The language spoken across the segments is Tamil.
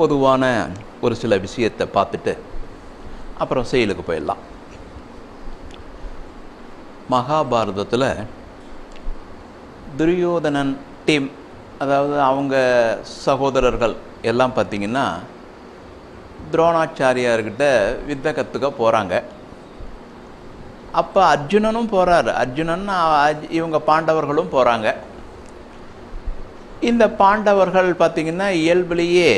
பொதுவான ஒரு சில விஷயத்தை பார்த்துட்டு அப்புறம் செயலுக்கு போயிடலாம். மகாபாரதத்தில் துரியோதனன் டீம் அதாவது அவங்க சகோதரர்கள் எல்லாம் பார்த்திங்கன்னா துரோணாச்சாரியார்கிட்ட வித்த கற்றுக்க போகிறாங்க அப்போ அர்ஜுனனும் போகிறாரு அர்ஜுனன் இவங்க பாண்டவர்களும் போகிறாங்க இந்த பாண்டவர்கள் பார்த்திங்கன்னா இயல்பிலேயே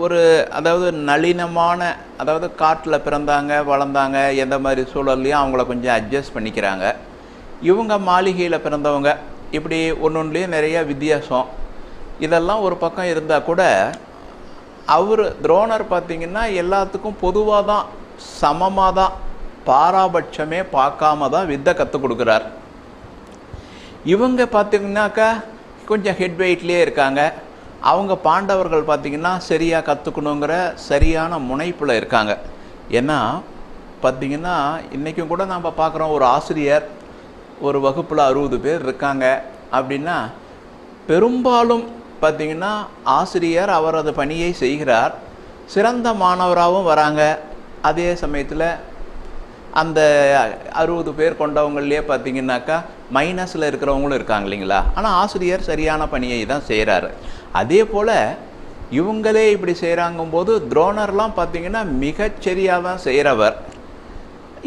ஒரு அதாவது நளினமான அதாவது காட்டில் பிறந்தாங்க வளர்ந்தாங்க எந்த மாதிரி சூழல்லையும் அவங்கள கொஞ்சம் அட்ஜஸ்ட் பண்ணிக்கிறாங்க. இவங்க மாளிகையில் பிறந்தவங்க இப்படி ஒன்று ஒன்றுலேயும் நிறைய வித்தியாசம். இதெல்லாம் ஒரு பக்கம் இருந்தால் கூட அவர் துரோணர் பார்த்திங்கன்னா எல்லாத்துக்கும் பொதுவாக தான் சமமாக தான் பாராபட்சமே பார்க்காம தான் வித்தை கற்றுக் கொடுக்குறார். இவங்க பார்த்திங்கனாக்கா கொஞ்சம் ஹெட் வெயிட்லேயே இருக்காங்க. அவங்க பாண்டவர்கள் பார்த்திங்கன்னா சரியாக கற்றுக்கணுங்கிற சரியான முனைப்பில் இருக்காங்க. ஏன்னா பார்த்திங்கன்னா இன்றைக்கும் கூட நாம் பார்க்குறோம் ஒரு ஆசிரியர் ஒரு வகுப்பில் அறுபது பேர் இருக்காங்க அப்படின்னா பெரும்பாலும் பார்த்திங்கன்னா ஆசிரியர் அவரது பணியை செய்கிறார். சிறந்த மாணவராகவும் வராங்க. அதே சமயத்தில் அந்த அறுபது பேர் கொண்டவங்கள்லேயே பார்த்தீங்கன்னாக்கா மைனஸில் இருக்கிறவங்களும் இருக்காங்க இல்லைங்களா? ஆனால் ஆசிரியர் சரியான பணியை தான் செய்கிறாரு அதே போல் இவங்களே இப்படி செய்கிறாங்கும்போது துரோணர்லாம் பார்த்தீங்கன்னா மிகச்சரியாக தான் செய்கிறவர்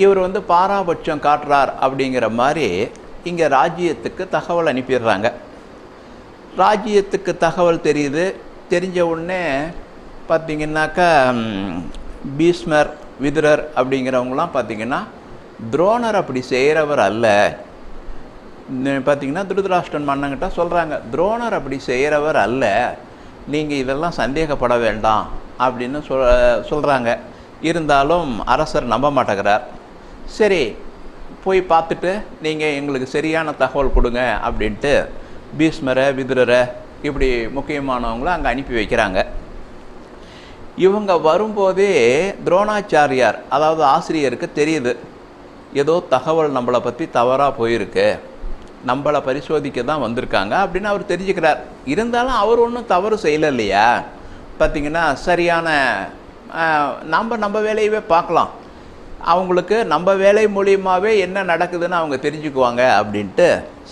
இவர் வந்து பாராபட்சம் காட்டுறார் அப்படிங்கிற மாதிரி இங்கே ராஜ்யத்துக்கு தகவல் அனுப்பிடுறாங்க. ராஜ்யத்துக்கு தகவல் தெரியுது. தெரிஞ்ச உடனே பார்த்தீங்கன்னாக்கா பீஸ்மர் பீஷ்மர் விதுரர் அப்படிங்கிறவங்களாம் பார்த்தீங்கன்னா துரோணர் அப்படி செய்கிறவர் அல்ல. பார்த்தீங்கன்னா திருதராஷ்டிரன் மன்னங்கிட்ட சொல்கிறாங்க துரோணர் அப்படி செய்கிறவர் அல்ல. நீங்கள் இதெல்லாம் சந்தேகப்பட வேண்டாம். அப்படின்னு சொல் சொல்கிறாங்க இருந்தாலும் அரசர் நம்ப மாட்டேங்கிறார். சரி போய் பார்த்துட்டு நீங்கள் எங்களுக்கு சரியான தகவல் கொடுங்க அப்படின்ட்டு பீஷ்மரை விதுரரை இப்படி முக்கியமானவங்கள அங்கே அனுப்பி வைக்கிறாங்க. இவங்க வரும்போதே துரோணாச்சாரியார் அதாவது ஆசிரியருக்கு தெரியுது ஏதோ தகவல் நம்மளை பற்றி தவறாக போயிருக்கு நம்மளை பரிசோதிக்க தான் வந்திருக்காங்க அப்படின்னு அவர் தெரிஞ்சுக்கிறார். இருந்தாலும் அவர் ஒன்றும் தவறு செய்யலை இல்லையா பார்த்தீங்கன்னா சரியான நம்ம நம்ம வேலையவே பார்க்கலாம். அவங்களுக்கு நம்ம வேலை மூலியமாகவே என்ன நடக்குதுன்னு அவங்க தெரிஞ்சுக்குவாங்க அப்படின்ட்டு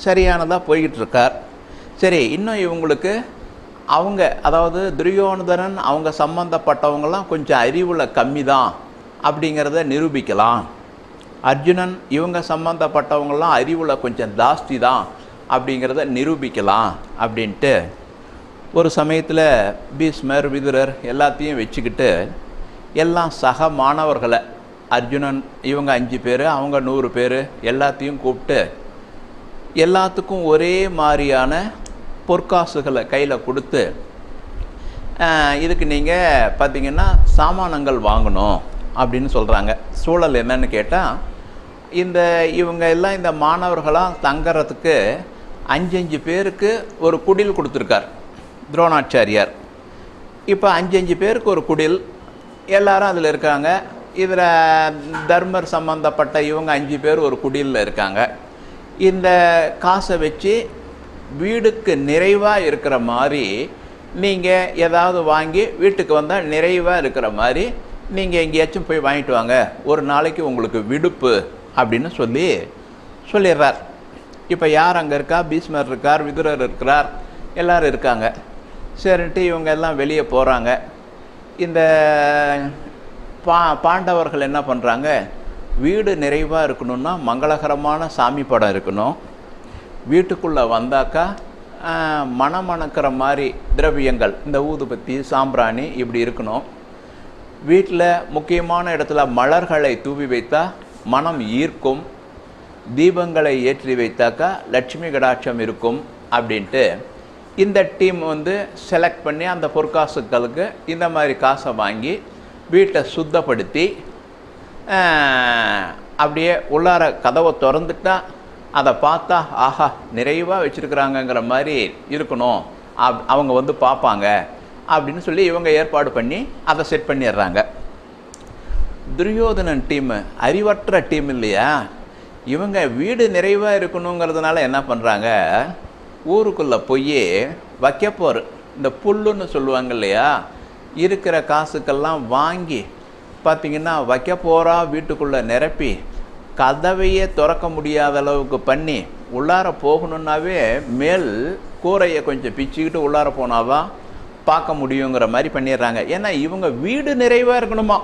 சரியானதாக போய்கிட்டு இருக்கார். சரி இன்னும் இவங்களுக்கு அவங்க அதாவது துரியோனுதரன் அவங்க சம்மந்தப்பட்டவங்கலாம் கொஞ்சம் அறிவில் கம்மி தான் அப்படிங்கிறத நிரூபிக்கலாம். அர்ஜுனன் இவங்க சம்மந்தப்பட்டவங்கலாம் அறிவில் கொஞ்சம் ஜாஸ்தி தான் அப்படிங்கிறத நிரூபிக்கலாம் அப்படின்ட்டு ஒரு சமயத்தில் பீஷ்மர் விதுரர் எல்லாத்தையும் வச்சுக்கிட்டு எல்லாம் சக மாணவர்களை அர்ஜுனன் இவங்க அஞ்சு பேர் அவங்க நூறு பேர் எல்லாத்தையும் கூப்பிட்டு எல்லாத்துக்கும் ஒரே மாதிரியான பொற்காசுகளை கையில் கொடுத்து இதுக்கு நீங்கள் பார்த்தீங்கன்னா சாமானங்கள் வாங்கணும் அப்படின்னு சொல்கிறாங்க சூழல் என்னன்னு கேட்டால் இந்த இவங்க எல்லாம் இந்த மாணவர்களாக தங்கறதுக்கு அஞ்சஞ்சு பேருக்கு ஒரு குடில் கொடுத்துருக்கார் துரோணாச்சாரியார். இப்போ அஞ்சஞ்சு பேருக்கு ஒரு குடில் எல்லாரும் அதில் இருக்காங்க. இதில் தர்மர் சம்பந்தப்பட்ட இவங்க அஞ்சு பேர் ஒரு குடிலில் இருக்காங்க. இந்த காசை வச்சு வீடுக்கு நிறைவாக இருக்கிற மாதிரி நீங்கள் ஏதாவது வாங்கி வீட்டுக்கு வந்தால் நிறைவாக இருக்கிற மாதிரி நீங்கள் எங்கேயாச்சும் போய் வாங்கிட்டு வாங்க. ஒரு நாளைக்கு உங்களுக்கு விடுப்பு அப்படின்னு சொல்லி சொல்லிடுறார். இப்போ யார் அங்கே இருக்கா? பீஷ்மர் இருக்கார் விதுரர் இருக்கிறார் எல்லாரும் இருக்காங்க. சரின்ட்டு இவங்க எல்லாம் வெளியே போகிறாங்க இந்த பா பாண்டவர்கள் என்ன பண்ணுறாங்க வீடு நிறைவாக இருக்கணும்னா மங்களகரமான சாமி படம் இருக்கணும். வீட்டுக்குள்ளே வந்தாக்கா மணமணக்கிற மாதிரி திரவியங்கள் இந்த ஊதுபத்தி சாம்பிராணி இப்படி இருக்கணும். வீட்டில் முக்கியமான இடத்துல மலர்களை தூவி வைத்தா மனம் ஈர்க்கும். தீபங்களை ஏற்றி வைத்தாக்கா லட்சுமி கடாட்சம் இருக்கும் அப்படின்ட்டு. இந்த டீம் வந்து செலக்ட் பண்ணி அந்த பொற்காசுகளுக்கு இந்த மாதிரி காசை வாங்கி வீட்டை சுத்தப்படுத்தி அப்படியே உள்ளார கதவை திறந்துட்டால் அதை பார்த்தா ஆஹா நிறைவாக வச்சுருக்குறாங்கங்கிற மாதிரி இருக்கணும். அப் அவங்க வந்து பார்ப்பாங்க. அப்படின்னு சொல்லி இவங்க ஏற்பாடு பண்ணி அதை செட் பண்ணிடுறாங்க. துரியோதனன் டீமு அறிவற்ற டீம் இல்லையா? இவங்க வீடு நிறைவாக இருக்கணுங்கிறதுனால என்ன பண்ணுறாங்க ஊருக்குள்ளே போய் வைக்கப்போர் இந்த புல்லுன்னு சொல்லுவாங்க இல்லையா? இருக்கிற காசுக்கெல்லாம் வாங்கி பார்த்தீங்கன்னா வைக்கப்போரா வீட்டுக்குள்ளே நிரப்பி கதவையே திறக்க முடியாத அளவுக்கு பண்ணி உள்ளார போகணுன்னாவே மேல் கூரையை கொஞ்சம் பிச்சுக்கிட்டு உள்ளார போனாதான் பார்க்க முடியுங்கிற மாதிரி பண்ணிடுறாங்க. ஏன்னா இவங்க வீடு நிறைவாக இருக்கணுமா?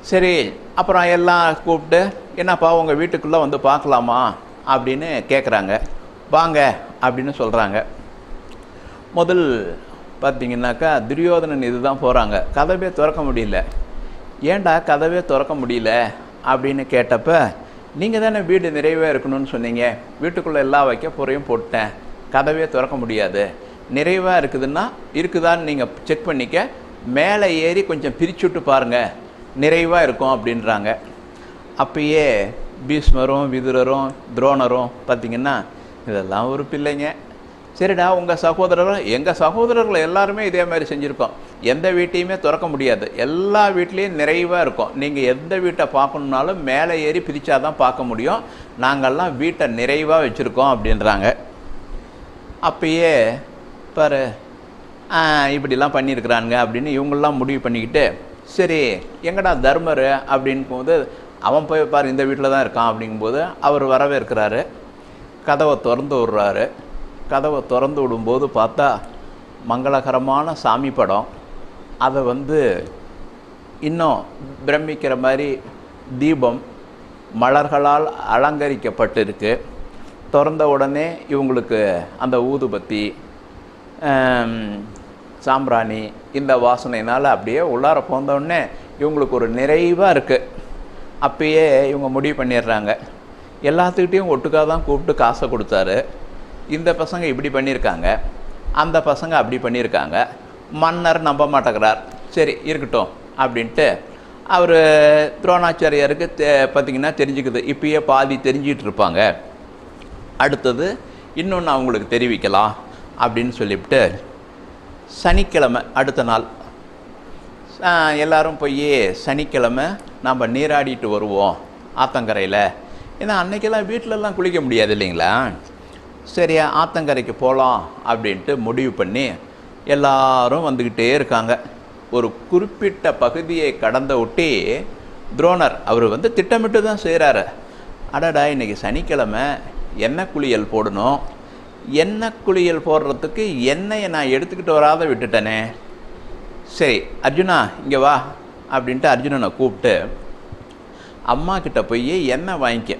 சரி அப்புறம் எல்லாம் கூப்பிட்டு என்னப்பா உங்கள் வீட்டுக்குள்ளே வந்து பார்க்கலாமா? அப்படின்னு கேட்குறாங்க வாங்க அப்படின்னு சொல்கிறாங்க முதல் பார்த்தீங்கன்னாக்கா துரியோதனன் இதுதான் போகிறாங்க கதவே திறக்க முடியல. ஏண்டா கதவே திறக்க முடியல? அப்படின்னு கேட்டப்ப நீங்கள் தானே வீடு நிறைவாக இருக்கணும்னு சொன்னீங்க. வீட்டுக்குள்ளே எல்லா வைக்க பொறையும் போட்டேன். கதவே திறக்க முடியாது. நிறைவாக இருக்குதுன்னா இருக்குதான்னு நீங்கள் செக் பண்ணிக்க. மேலே ஏறி கொஞ்சம் பிரிச்சுட்டு பாருங்கள் நிறைவாக இருக்கும் அப்படின்றாங்க. அப்பயே பீஷ்மரும் விதுரரும் துரோணரும் பார்த்தீங்கன்னா இதெல்லாம் ஒரு பிள்ளைங்க. சரிடா உங்கள் சகோதரரும் எங்கள் சகோதரர்கள் எல்லாருமே இதே மாதிரி செஞ்சுருக்கோம். எந்த வீட்டையுமே திறக்க முடியாது. எல்லா வீட்லேயும் நிறைவாக இருக்கும். நீங்கள் எந்த வீட்டை பார்க்கணுன்னாலும் மேலே ஏறி பிரித்தா தான் பார்க்க முடியும். நாங்கள்லாம் வீட்டை நிறைவாக வச்சுருக்கோம் அப்படின்றாங்க. அப்பயே பாரு இப்படிலாம் பண்ணியிருக்கிறானுங்க அப்படின்னு இவங்கெல்லாம் முடிவு பண்ணிக்கிட்டு சரி எங்கடா தர்மர் அப்படின் போது அவன் போய் பாரு இந்த வீட்டில் தான் இருக்கான் அப்படிங்கும்போது அவர் வரவே இருக்கிறாரு கதவை திறந்து விடுறாரு. கதவை திறந்து விடும்போது பார்த்தா மங்களகரமான சாமி படம். அதை வந்து இன்னும் பிரமிக்கிற மாதிரி தீபம் மலர்களால் அலங்கரிக்கப்பட்டிருக்கு. திறந்த உடனே இவங்களுக்கு அந்த ஊதுபத்தி சாம்பிராணி இந்த வாசனையினால் அப்படியே உள்ளார போந்தோடனே இவங்களுக்கு ஒரு நிறைவாக இருக்குது அப்பயே இவங்க முடிவு பண்ணிடுறாங்க. எல்லாத்துக்கிட்டேயும் ஒட்டுக்காக தான் கூப்பிட்டு காசை கொடுத்தாரு. இந்த பசங்க இப்படி பண்ணியிருக்காங்க. அந்த பசங்க அப்படி பண்ணியிருக்காங்க. மன்னர் நம்ப மாட்டேங்கிறார். சரி இருக்கட்டும் அப்படின்ட்டு அவர் துரோணாச்சாரியாருக்கு தெ பார்த்திங்கன்னா தெரிஞ்சுக்குது. இப்பயே பாதி தெரிஞ்சிக்கிட்டு இருப்பாங்க அடுத்தது இன்னொன்று அவங்களுக்கு தெரிவிக்கலாம் அப்படின்னு சொல்லிவிட்டு சனிக்கிழமை அடுத்த நாள். எல்லோரும் போய் சனிக்கிழமை நம்ம நீராடிட்டு வருவோம் ஆத்தங்கரையில். ஏன்னா அன்னைக்கெல்லாம் வீட்டிலலாம் குளிக்க முடியாது இல்லைங்களா? சரி ஆத்தங்கரைக்கு போகலாம் அப்படின்ட்டு முடிவு பண்ணி எல்லாரும் வந்துக்கிட்டே இருக்காங்க. ஒரு குறிப்பிட்ட பகுதியை கடந்த ஒட்டி துரோணர் அவர் வந்து திட்டமிட்டு தான் செய்கிறாரு அடடா இன்னைக்கு சனிக்கிழமை எண்ணெய் குளியல் போடணும்? எண்ணெய் குளியல் போடுறதுக்கு எண்ணெயை நான் எடுத்துக்கிட்டு வராத விட்டுட்டேனே. சரி அர்ஜுனா இங்கே வா அப்படின்ட்டு அர்ஜுனனை கூப்பிட்டு அம்மா கிட்ட போய் எண்ணெய் வாங்கிக்க.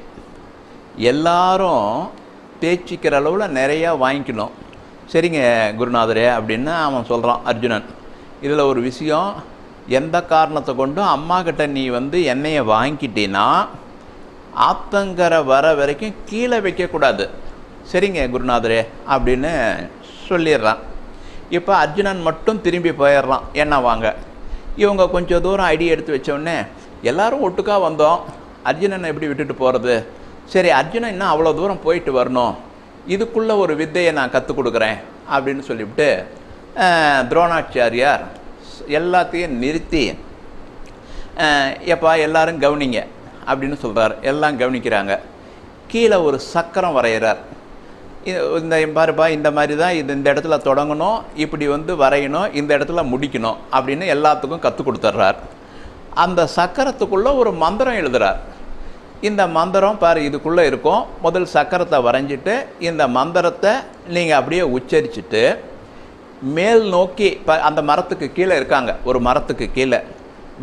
எல்லாரும் தேய்ச்சிக்கிற அளவில் நிறையா வாங்கிக்கணும். சரிங்க குருநாதரே அப்படின்னு அவன் சொல்கிறான் அர்ஜுனன். இதில் ஒரு விஷயம் எந்த காரணத்தை கொண்டும் அம்மா கிட்ட நீ வந்து எண்ணெயை வாங்கிட்டீன்னா ஆத்தங்கரை வர வரைக்கும் கீழே வைக்கக்கூடாது சரிங்க குருநாதரே அப்படின்னு சொல்லிடுறான். இப்போ அர்ஜுனன் மட்டும் திரும்பி போயிடுறான் என்ன வாங்க. இவங்க கொஞ்சம் தூரம் ஐடி எடுத்து வச்சோடனே எல்லாரும் ஒட்டுக்கா வந்தோம். அர்ஜுனனை எப்படி விட்டுட்டு போகிறது சரி அர்ஜுனன் இன்னும் அவ்வளோ தூரம் போயிட்டு வரணும். இதுக்குள்ளே ஒரு வித்தையை நான் கற்றுக் கொடுக்குறேன் அப்படின்னு சொல்லிவிட்டு துரோணாச்சாரியார் எல்லாத்தையும் நிறுத்தி எப்பா எல்லாரும் கவனிங்க அப்படின்னு சொல்கிறார் எல்லாம் கவனிக்கிறாங்க. கீழே ஒரு சக்கரம் வரைகிறார் இந்த பாருப்பா இந்த மாதிரி தான் இது இந்த இடத்துல தொடங்கணும் இப்படி வந்து வரையணும் இந்த இடத்துல முடிக்கணும் அப்படின்னு எல்லாத்துக்கும் கற்றுக் கொடுத்துட்றார் அந்த சக்கரத்துக்குள்ளே ஒரு மந்திரம் எழுதுகிறார் இந்த மந்திரம் பாரு இதுக்குள்ளே இருக்கும். முதல் சக்கரத்தை வரைஞ்சிட்டு இந்த மந்திரத்தை நீங்கள் அப்படியே உச்சரிச்சுட்டு மேல் நோக்கி இப்போ அந்த மரத்துக்கு கீழே இருக்காங்க. ஒரு மரத்துக்கு கீழே.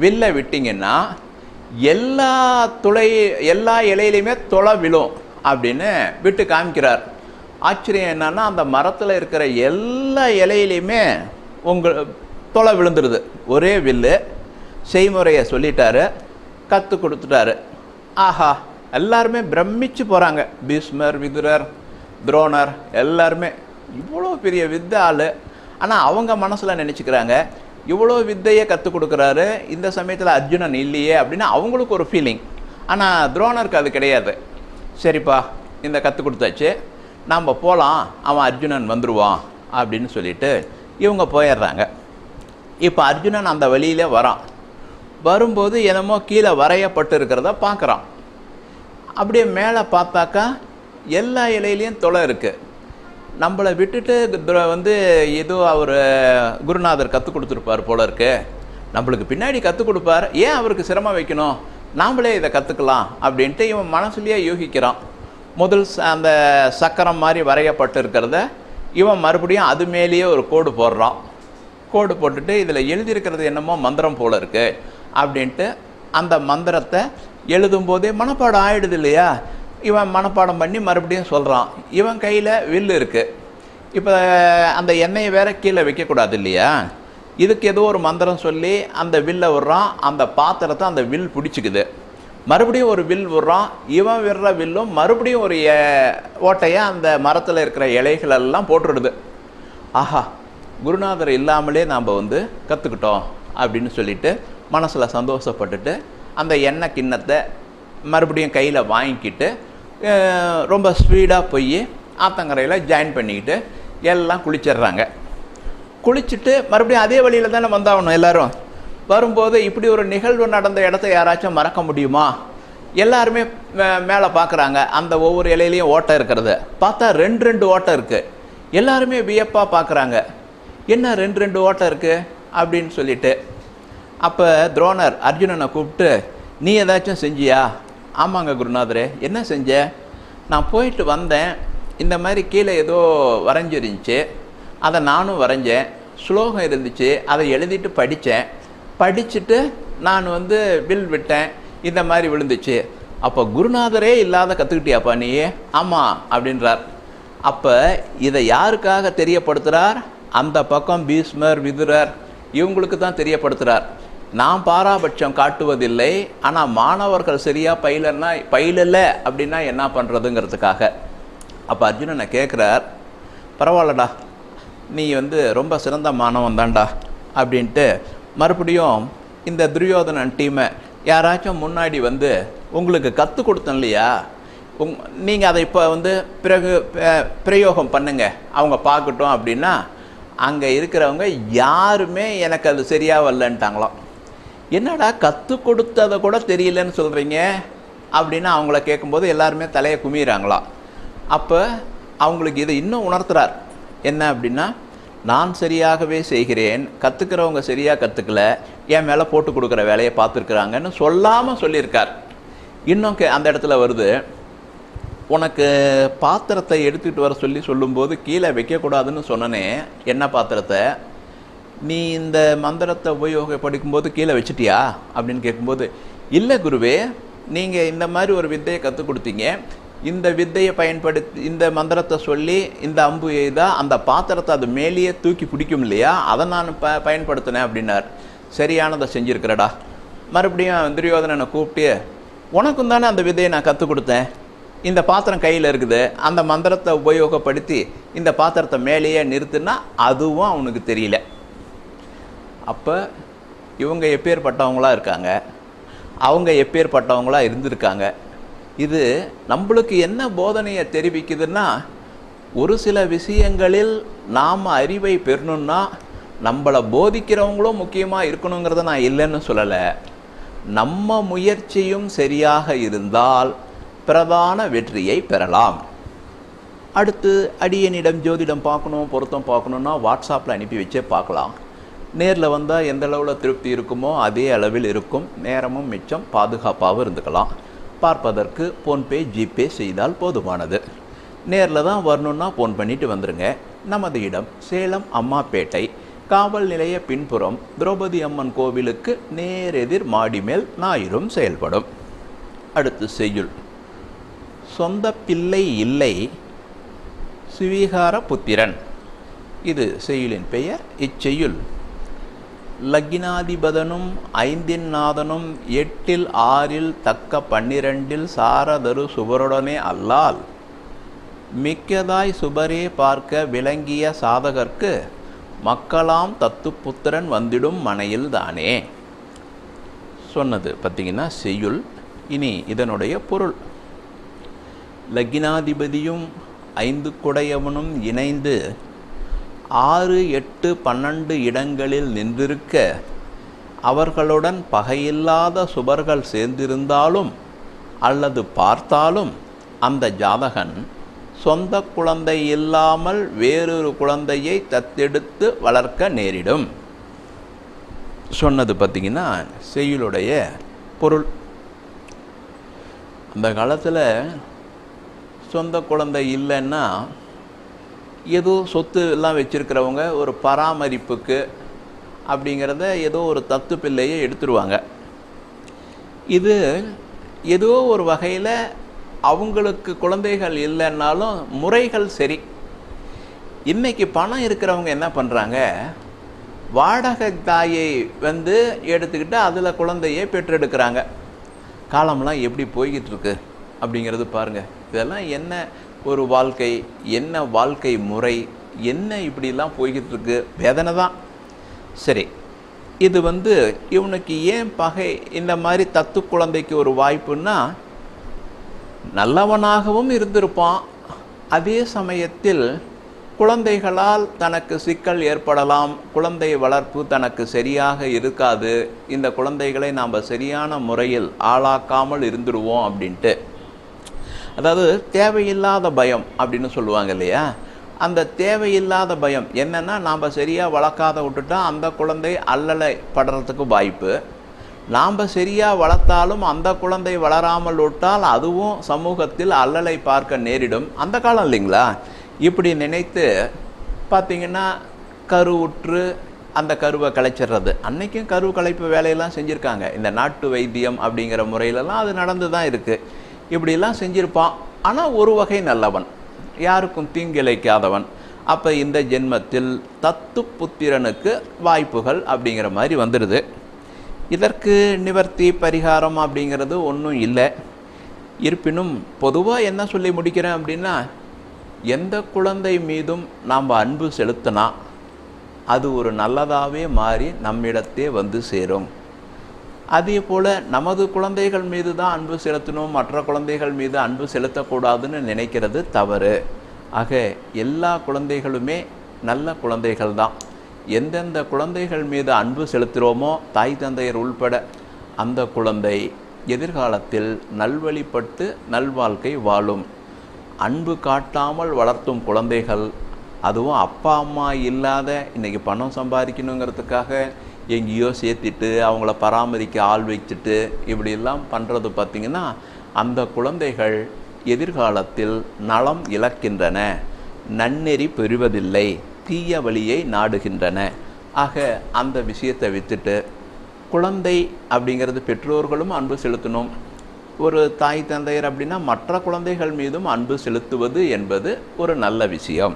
வில்லை விட்டிங்கன்னா எல்லா துளை எல்லா இலையிலையுமே துளை விழும் அப்படின்னு விட்டு காமிக்கிறார். ஆச்சரியம் என்னன்னா அந்த மரத்தில் இருக்கிற எல்லா இலையிலையுமே உங்கள் துளை விழுந்துருது. ஒரே வில்லு செய்முறையை சொல்லிட்டாரு கற்றுக் கொடுத்துட்டாரு. ஆஹா எல்லாருமே பிரமிச்சு போகிறாங்க பீஷ்மர் விதுரர் துரோணர் எல்லாருமே. இவ்வளோ பெரிய வித்தை ஆள். ஆனால் அவங்க மனசில் நினச்சிக்கிறாங்க இவ்வளோ வித்தையை கற்றுக் கொடுக்குறாரு. இந்த சமயத்தில் அர்ஜுனன் இல்லையே அப்படின்னு அவங்களுக்கு ஒரு ஃபீலிங் ஆனால் துரோணருக்கு அது கிடையாது. சரிப்பா இந்த கற்றுக் கொடுத்தாச்சு. நாம் போகலாம் அவன் அர்ஜுனன் வந்துடுவான் அப்படின்னு சொல்லிட்டு இவங்க போயிடுறாங்க. இப்போ அர்ஜுனன் அந்த வழியிலே வரான். வரும்போது என்னமோ கீழே வரையப்பட்டு இருக்கிறத பார்க்குறான். அப்படியே மேலே பார்த்தாக்கா எல்லா இலையிலையும் தொலை இருக்குது நம்மளை விட்டுட்டு வந்து ஏதோ அவர் குருநாதர் கற்றுக் கொடுத்துருப்பார் போல இருக்கு. நம்மளுக்கு பின்னாடி கற்றுக் கொடுப்பார். ஏன் அவருக்கு சிரமம் வைக்கணும்? நாமளே இதை கற்றுக்கலாம் அப்படின்ட்டு இவன் மனசுலேயே யூகிக்கிறான். முதல் ச- அந்த சக்கரம் மாதிரி வரையப்பட்டு இருக்கிறத இவன் மறுபடியும் அது மேலேயே ஒரு கோடு போடுறான். கோடு போட்டுட்டு இதில் எழுதியிருக்கிறது என்னமோ மந்திரம் போல இருக்குது அப்படின்ட்டு அந்த மந்திரத்தை எழுதும்போதே மனப்பாடம் ஆகிடுது இல்லையா? இவன் மனப்பாடம் பண்ணி மறுபடியும் சொல்கிறான் இவன் கையில் வில்லு இருக்குது இப்போ அந்த எண்ணெயை வேற கீழே வைக்கக்கூடாது இல்லையா? இதுக்கு ஏதோ ஒரு மந்திரம் சொல்லி அந்த வில்லை விடுறான். அந்த பாத்திரத்தை அந்த வில் பிடிச்சிக்குது. மறுபடியும் ஒரு வில் விடுறான். இவன் விடுற வில்லும் மறுபடியும் ஒரு ஓட்டையை அந்த மரத்தில் இருக்கிற இலைகள் எல்லாம் போட்டுடுது. ஆஹா குருநாதர் இல்லாமலே நாம் வந்து கற்றுக்கிட்டோம் அப்படின்னு சொல்லிட்டு மனசில் சந்தோஷப்பட்டுட்டு அந்த எண்ணெய் கிண்ணத்தை மறுபடியும் கையில் வாங்கிக்கிட்டு ரொம்ப ஸ்பீடாக போய் ஆத்தங்கரையில் ஜாயின் பண்ணிக்கிட்டு எல்லாம் குளிச்சிடுறாங்க. குளிச்சுட்டு மறுபடியும் அதே வழியில் தானே வந்தாகணும் எல்லோரும். வரும்போது இப்படி ஒரு நிகழ்வு நடந்த இடத்த யாராச்சும் மறக்க முடியுமா? எல்லாருமே மேலே பார்க்குறாங்க அந்த ஒவ்வொரு இலையிலையும் ஓட்டை இருக்கிறது. பார்த்தா ரெண்டு ரெண்டு ஓட்டை இருக்குது எல்லாருமே வியப்பாக பார்க்குறாங்க என்ன ரெண்டு ரெண்டு ஓட்டை இருக்குது அப்படின்னு சொல்லிட்டு அப்போ துரோணர் அர்ஜுனனை கூப்பிட்டு நீ ஏதாச்சும் செஞ்சியா? ஆமாங்க குருநாதரே. என்ன செஞ்ச? நான் போயிட்டு வந்தேன். இந்த மாதிரி கீழே ஏதோ வரைஞ்சிருந்துச்சு. அதை நானும் வரைஞ்சேன். ஸ்லோகம் இருந்துச்சு. அதை எழுதிட்டு படித்தேன். படிச்சுட்டு நான் வந்து வில் விட்டேன். இந்த மாதிரி விழுந்துச்சு. அப்போ குருநாதரே இல்லாத கற்றுக்கிட்டியாப்பா நீ? ஆமாம் அப்படின்றார். அப்போ இதை யாருக்காக தெரியப்படுத்துகிறார் அந்த பக்கம் பீஸ்மர் விதுரர் இவங்களுக்கு தான் தெரியப்படுத்துகிறார் நான் பாராபட்சம் காட்டுவதில்லை ஆனால் மாணவர்கள் சரியாக பயிலன்னா பயிலலை அப்படின்னா என்ன பண்ணுறதுங்கிறதுக்காக அப்போ அர்ஜுனனை கேட்குறார் பரவாயில்லடா நீ வந்து ரொம்ப சிறந்த மாணவன் தான்டா அப்படின்ட்டு மறுபடியும் இந்த துரியோதனன் டீமை யாராச்சும் முன்னாடி வந்து உங்களுக்கு கற்றுக் கொடுத்தேன் இல்லையா? உங் நீங்கள் அதை இப்போ வந்து பிறகு பிரயோகம் பண்ணுங்க. அவங்க பார்க்கட்டும் அப்படின்னா அங்கே இருக்கிறவங்க யாருமே எனக்கு அது சரியாக வரலன்ட்டாங்களாம். என்னடா கற்றுக் கொடுத்ததை கூட தெரியலன்னு சொல்கிறீங்க அப்படின்னு அவங்கள கேட்கும்போது எல்லாருமே தலையை குமிகிறாங்களாம் அப்போ அவங்களுக்கு இதை இன்னும் உணர்த்துறார். என்ன அப்படின்னா நான் சரியாகவே செய்கிறேன். கற்றுக்கிறவங்க சரியாக கற்றுக்கல என் மேலே போட்டு கொடுக்குற வேலையை பார்த்துருக்குறாங்கன்னு சொல்லாமல் சொல்லியிருக்கார். இன்னும் கே- அந்த இடத்துல வருது. உனக்கு பாத்திரத்தை எடுத்துகிட்டு வர சொல்லி சொல்லும்போது கீழே வைக்கக்கூடாதுன்னு சொன்னனே என்ன பாத்திரத்தை? நீ இந்த மந்திரத்தை உபயோகப்படுக்கும்போது கீழே வச்சிட்டியா? அப்படின்னு கேட்கும்போது இல்லை குருவே நீங்கள் இந்த மாதிரி ஒரு வித்தையை கற்றுக் கொடுத்தீங்க. இந்த வித்தையை பயன்படுத்தி இந்த மந்திரத்தை சொல்லி இந்த அம்பு எய்தா அந்த பாத்திரத்தை அது மேலேயே தூக்கி பிடிக்கும் இல்லையா? அதை நான் ப பயன்படுத்தினேன் அப்படின்னார். சரியானதை செஞ்சுருக்கிறடா. மறுபடியும் துரியோதனனை கூப்பிட்டு உனக்கும் தானே அந்த விதையை நான் கற்றுக் கொடுத்தேன். இந்த பாத்திரம் கையில் இருக்குது. அந்த மந்திரத்தை உபயோகப்படுத்தி இந்த பாத்திரத்தை மேலேயே நிறுத்துனா அதுவும் அவனுக்கு தெரியல. அப்போ இவங்க எப்பேற்பட்டவங்களாக இருக்காங்க? அவங்க எப்பேற்பட்டவங்களாக இருந்திருக்காங்க? இது நம்மளுக்கு என்ன போதனையை தெரிவிக்குதுன்னா ஒரு சில விஷயங்களில் நாம் அறிவை பெறணும்னா நம்மளை போதிக்கிறவங்களும் முக்கியமாக இருக்கணுங்கிறத நான் இல்லைன்னு சொல்லலை. நம்ம முயற்சியும் சரியாக இருந்தால் பிரதான வெற்றியை பெறலாம். அடுத்து அடியனிடம் ஜோதிடம் பார்க்கணும் பொருத்தம் பார்க்கணுன்னா வாட்ஸ்அப்பில் அனுப்பி வச்சே பார்க்கலாம். நேரில் வந்தால் எந்த அளவில் திருப்தி இருக்குமோ அதே அளவில் இருக்கும். நேரமும் மிச்சம். பாதுகாப்பாகவும் இருந்துக்கலாம். பார்ப்பதற்கு ஃபோன்பே ஜிபே செய்தால் போதுமானது. நேரில் தான் வரணுன்னா ஃபோன் பண்ணிட்டு வந்துடுங்க நமது இடம் சேலம் அம்மாப்பேட்டை. காவல் நிலைய பின்புறம் திரௌபதி அம்மன் கோவிலுக்கு நேரெதிர் மாடி மேல் ஞாயிறும் செயல்படும். அடுத்து செய்யுள். சொந்த பிள்ளை இல்லை. சுவீகார புத்திரன். இது செய்யுளின் பெயர். இச்செய்யுள். லக்னாதிபதனும் ஐந்தின் நாதனும் எட்டில் ஆறில் தக்க பன்னிரண்டில் சாரதரு சுவருடனே அல்லால் மிக்கதாய் சுபரே பார்க்க விளங்கிய சாதகர்க்கு மக்களாம் தத்துப்புத்திரன் வந்திடும் மனையில் தானே. சொன்னது பார்த்தீங்கன்னா செய்யுள். இனி இதனுடைய பொருள். லக்னாதிபதியும் ஐந்து குடையவனும் இணைந்து ஆறு எட்டு பன்னெண்டு இடங்களில் நின்றிருக்க அவர்களுடன் பகையில்லாத சுபர்கள் சேர்ந்திருந்தாலும் அல்லது பார்த்தாலும் அந்த ஜாதகன் சொந்த குழந்தை இல்லாமல் வேறொரு குழந்தையை தத்தெடுத்து வளர்க்க நேரிடும். சொன்னது பார்த்திங்கன்னா செய்யுளுடைய பொருள். அந்த காலத்தில் சொந்த குழந்தை இல்லைன்னா ஏதோ சொத்து எல்லாம் வச்சுருக்கிறவங்க ஒரு பராமரிப்புக்கு அப்படிங்கிறத ஏதோ ஒரு தத்து பிள்ளையை எடுத்துருவாங்க. இது ஏதோ ஒரு வகையில் அவங்களுக்கு குழந்தைகள் இல்லைன்னாலும் முறைகள் சரி. இன்றைக்கி பணம் இருக்கிறவங்க என்ன பண்ணுறாங்க வாடகை தாயை வந்து எடுத்துக்கிட்டு அதில் குழந்தையை பெற்றெடுக்கிறாங்க. காலம்லாம் எப்படி போய்கிட்டு இருக்கு அப்படிங்கிறது பாருங்கள் இதெல்லாம் என்ன ஒரு வாழ்க்கை என்ன வாழ்க்கை முறை என்ன இப்படிலாம் போய்கிட்டு இருக்கு வேதனை தான். சரி இது வந்து இவனுக்கு ஏன் பகை? இந்த மாதிரி தத்து குழந்தைக்கு ஒரு வாய்ப்புன்னா நல்லவனாகவும் இருந்திருப்பான். அதே சமயத்தில் குழந்தைகளால் தனக்கு சிக்கல் ஏற்படலாம் குழந்தை வளர்ப்பு தனக்கு சரியாக இருக்காது இந்த குழந்தைகளை நாம் சரியான முறையில் ஆளாக்காமல் இருந்துடுவோம் அப்படின்ட்டு. அதாவது தேவையில்லாத பயம் அப்படின்னு சொல்லுவாங்க இல்லையா? அந்த தேவையில்லாத பயம் என்னென்னா நாம் சரியாக வளர்க்காத விட்டுட்டா அந்த குழந்தை அல்லலை படுறதுக்கு வாய்ப்பு. நாம் சரியாக வளர்த்தாலும் அந்த குழந்தை வளராமல் விட்டால் அதுவும் சமூகத்தில் அல்லலை பார்க்க நேரிடும். அந்த காலம் இல்லைங்களா? இப்படி நினைத்து பார்த்திங்கன்னா கருவுற்று அந்த கருவை கலைச்சிடுறது. அன்றைக்கும் கரு கலைப்பு வேலையெல்லாம் செஞ்சுருக்காங்க. இந்த நாட்டு வைத்தியம் அப்படிங்கிற முறையிலலாம் அது நடந்து தான் இருக்குது இப்படிலாம் செஞ்சுருப்பான். ஆனால் ஒரு வகை நல்லவன். யாருக்கும் தீங்கிழைக்காதவன். அப்போ இந்த ஜென்மத்தில் தத்து புத்திரனுக்கு வாய்ப்புகள் அப்படிங்கிற மாதிரி வந்துடுது. இதற்கு நிவர்த்தி பரிகாரம் அப்படிங்கிறது ஒன்றும் இல்லை. இருப்பினும் பொதுவாக என்ன சொல்லி முடிக்கிறேன் அப்படின்னா எந்த குழந்தை மீதும் நாம் அன்பு செலுத்தினா அது ஒரு நல்லதாகவே மாறி நம்மிடத்தே வந்து சேரும். அதே போல் நமது குழந்தைகள் மீது தான் அன்பு செலுத்தணும் மற்ற குழந்தைகள் மீது அன்பு செலுத்தக்கூடாதுன்னு நினைக்கிறது தவறு. ஆக எல்லா குழந்தைகளுமே நல்ல குழந்தைகள் தான். எந்தெந்த குழந்தைகள் மீது அன்பு செலுத்துகிறோமோ தாய் தந்தையர் உள்பட அந்த குழந்தை எதிர்காலத்தில் நல்வழிப்பட்டு நல்வாழ்க்கை வாழும். அன்பு காட்டாமல் வளர்த்தும் குழந்தைகள் அதுவும் அப்பா அம்மா இல்லாத இன்றைக்கி பணம் சம்பாதிக்கணுங்கிறதுக்காக எங்கேயோ சேர்த்திட்டு அவங்கள பராமரிக்க ஆள் வச்சுட்டு இப்படியெல்லாம் பண்ணுறது பார்த்திங்கன்னா அந்த குழந்தைகள் எதிர்காலத்தில் நலம் இழக்கின்றன. நன்னெறி பெறுவதில்லை. தீய வழியை நாடுகின்றன. ஆக அந்த விஷயத்தை விட்டுட்டு குழந்தை அப்படிங்கிறது பெற்றோர்களும் அன்பு செலுத்தணும். ஒரு தாய் தந்தையர் அப்படின்னா மற்ற குழந்தைகள் மீதும் அன்பு செலுத்துவது என்பது ஒரு நல்ல விஷயம்.